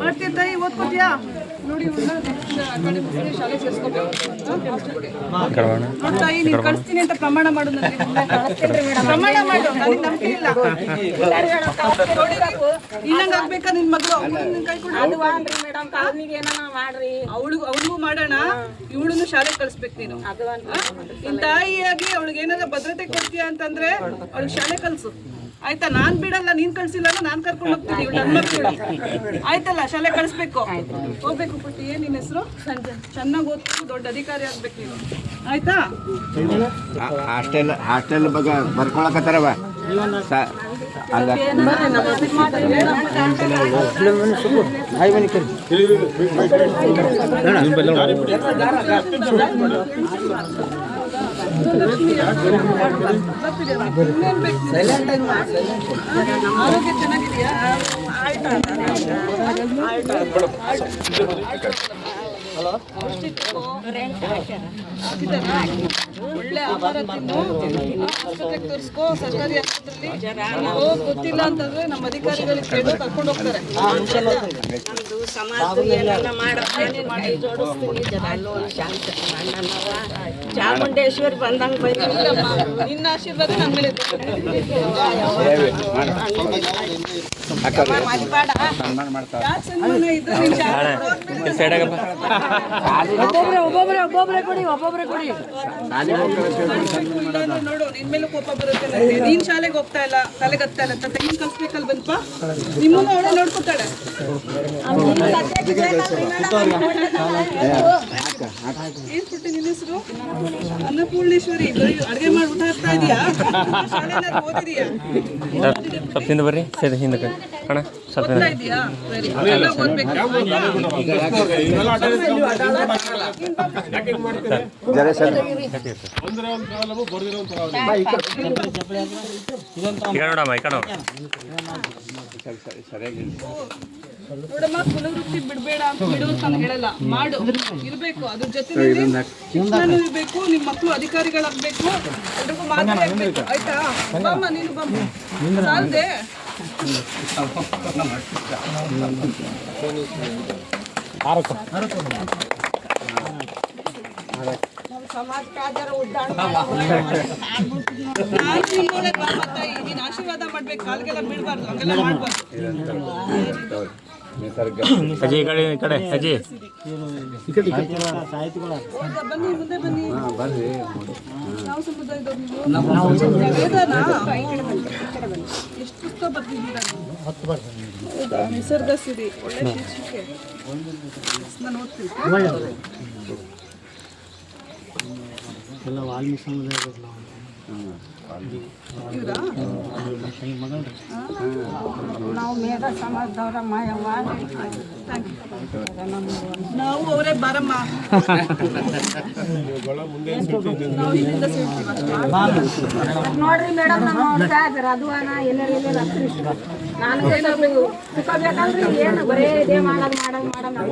ಮಾಡ್ತೀಯ ತಾಯಿ? ಓದ್ಕೋತೀಯಾ? ನೋಡಿ ಶಾಲೆ ಸೇರಿಸ್ಕೋಬೇಕು ನೋಡಿ ತಾಯಿ ನೀನು ಕಳಿಸ್ತೀನಿ ಅಂತ ಪ್ರಮಾಣ ಮಾಡು ನನಗೆ ಪ್ರಮಾಣ ಮಾಡು ನನಗೆ ನಂಬಿಕೆ ಇಲ್ಲ. ಆಗ್ಬೇಕಾ ನಿನ್ ಮಗಳು? ಕೈ ಕೊಡು. ಮಾಡ್ರಿ. ಅವಳಿಗೂ ಅವಳಿಗೂ ಮಾಡೋಣ. ಇವಳನ್ನು ಶಾಲೆಗೆ ಕಳಿಸ್ಬೇಕು ನೀನು? ನಿನ್ ತಾಯಿಯಾಗಿ ಅವಳಿಗೆ ಏನಾರ ಭದ್ರತೆ ಕೊಡ್ತೀಯ ಅಂತಂದ್ರೆ ಅವಳಿಗೆ ಶಾಲೆ ಕಳ್ಸು ಆಯ್ತಾ? ನಾನ್ ಬಿಡಲ್ಲ ನೀನ್ ಕಳ್ಸಿಲ್ಲ ಅಂದ್ರೆ ನಾನ್ ಕರ್ಕೊಂಡು ಹೋಗ್ತೀನಿ. ನನ್ನ ಮಕ್ಕಳು ಆಯ್ತಲ್ಲ? ಶಾಲೆ ಕಳಿಸ್ಬೇಕು. ಹೋಗ್ಬೇಕು ಪುಟ್ಟಿ. ಏನ್ ನಿನ್ ಹೆಸರು? ಸಂಜೆ ಚೆನ್ನಾಗಿ ಓದ್ಬೇಕು ದೊಡ್ಡ ಅಧಿಕಾರಿ ಆಗ್ಬೇಕು ನೀನು. ಆಯ್ತಾ? ಹಾಸ್ಟೆಲ್ ಹಾಸ್ಟೆಲ್ ಬಗ್ಗೆ ಬರ್ಕೊಳಕತ್ತಾರವ ಅಲ್ಲ? ಆರೋಗ್ಯ ಚೆನ್ನಾಗಿದೆಯಾ ಹಾಕಿದ್ದಾರಾ? ಒಳ್ಳೆ ಆಹಾರ ತಿನ್ನು ಆಸ್ಪತ್ರೆಗೆ ತೋರಿಸ್ಕೋ ಸರ್ಕಾರಿ ಆಸ್ಪತ್ರೆಯಲ್ಲಿ ಓ ಗೊತ್ತಿಲ್ಲ ಅಂತಂದ್ರೆ ನಮ್ಮ ಅಧಿಕಾರಿಗಳಿಗೆ ಕೇಳು ಕರ್ಕೊಂಡು ಹೋಗ್ತಾರೆ. ನಮ್ದು ಸಮಾಜ ಏನಾನ ಮಾಡಪ್ಪ ಕೈ ಜೋಡಿಸ್ತೀನಿ. ಜರ ಲೋನ್ ಶಾಂತ ಅಣ್ಣನವ ಚಾಮುಂಡೇಶ್ವರಿ ಬಂದಂಗ ನಿನ್ನ ಆಶೀರ್ವಾದ ನಮ್ಮ ಮೇಲೆ ಮಾಡ್ತಾರೆ ಯಾಕೆ ಒಬ್ಬೊಬ್ರೆ ಒಬ್ಬೊಬ್ರೆ ಕೊಡಿ ಒಬ್ಬೊಬ್ರೆ ಕೊಡಿ. ನೋಡು ನಿನ್ ಮೇಲೆ ಕೋಪ ಬರುತ್ತೆ. ನೀನ್ ಶಾಲೆಗೆ ಹೋಗ್ತಾ ಇಲ್ಲ ತಲೆಗೆ ಹತ್ತಾ ಇಲ್ಲ ಅಂತ ಕಲ್ಸ್ಬೇಕಲ್ ಬಂದ್ಪ ನಿಮ್ಮನ್ನ ಅವಳೇ ನೋಡ್ಕೊತಾಳೆ. ಏನ್ ಪುಟ್ಟಿ ನಿನ್ನ ಹೆಸರು? ಅನ್ನಪೂರ್ಣೇಶ್ವರಿ. ಬರೀ ಅಡ್ಗೆ ಮಾಡಿ ಊಟ ಹಾಕ್ತಾ ಇದೀಯಾ? ಶಾಲೆನಾದ್ರು ಓದಿದೀಯಾ? ಸ್ವಲ್ಪ ಹಿಂದೆ ಬರ್ರಿ ಸರಿ ಹಿಂದಕ್ಕೆ ಅಣ್ಣ ಸ್ವಲ್ಪ ಈಗ ಇದೀಯಾ ವೆರಿ ಎಲ್ಲ ಓದ್ಬೇಕು ಜರ ಸರ್. ಈಗ ನೋಡಮ್ಮ ಈ ಕಡೆ ನೋಡು. ಸರಿಯಾಗಿ ನೋಡಮ್ಮ ಬಿಡಬೇಡ ಅಂತ ಬಿಡು ಅಂತ ನಾನು ಹೇಳಲ್ಲ. ಮಾಡು. ಇರಬೇಕು ಅದ್ರ ಜೊತೆ ಶಿಕ್ಷಣನೂ ನಿಮ್ಮ ನಿಮ್ ಮಕ್ಕಳು ಅಧಿಕಾರಿಗಳಾಗ್ಬೇಕು. ಎಲ್ರಿಗೂ ಮಾದರಿ ಆಗ್ಬೇಕು ಆಯ್ತಾ? ಬಾಮ್ಮ ನೀನು ಬಾಮ್ಮ. ಸಾಲ್ದೆ? ನೀನ್ ಆಶೀರ್ವಾದ ಮಾಡ್ಬೇಕು. ಕಾಲ್ಗೆಲ್ಲ ಬಿಡಬಾರ್ದು ಹಂಗೆಲ್ಲ ಮಾಡ್ಬಾರ್ದು. ನಿಸರ್ಗ. ಕಡೆ ಈ ಕಡೆ ಬರ್ರಿ? ನಿಸರ್ಗ ಸಿರಿ. ಒಳ್ಳೆ ಶೀರ್ಷಿಕೆ. ನಾನು ಓದ್ತೀನಿ. ಎಲ್ಲ ವಾಲ್ಮೀಕಿ ಸಮುದಾಯದವ್ರು ನಾವು. ಇವ್ರಾ? ನಾವು. ನಾವು ಅವರೇ ಬರಮ್ಮ. ನೋಡ್ರಿ ಮೇಡಮ್ ನಮ್ಮ ಹುಡ್ಗ ಅದು ಬೇಕಂದ್ರೆ ಏನು ಬರೇ ಇದೇ ಮಾಡೋದು ಮಾಡೋದು ಮಾಡೋದು?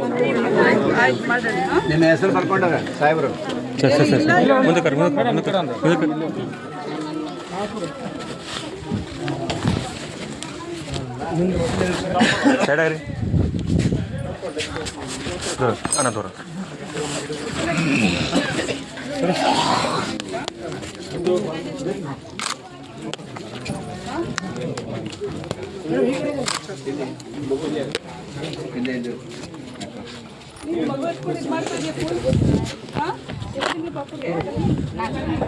ನಿಮ್ಮ ಹೆಸರು ಬರ್ಕೊಂಡಾರ ಸಾಹೇಬ್ರು. ಸರಿ ಸರಿ ಸರಿ ಮುಂದೆ ಕರ್ ಮುಂದೆ ಕರ್ ಮುಂದೆ ಕರ್ ಮುಂದೆ ಕರ್ ಸೈಡ್ ಆಗ್ರಿ ದೂರ ಅಣ್ಣ ದೂರ ನೀವು ಮಗು ಎತ್ಕೊಂಡು ಇದು ಮಾಡ್ತಾ ಇದೀಯ ಫೋನ್? ಹಾ? ಎಷ್ಟು ತಿಂಗ್ಳು ಪಾಪುಗೆ?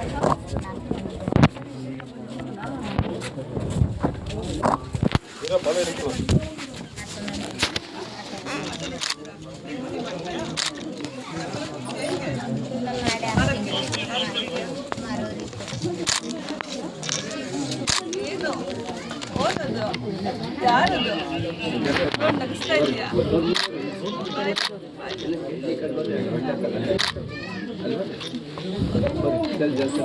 ಏನು? ಓದೋದು? ಯಾರದು? ನೋಡ್ ನಗಿಸ್ತಾ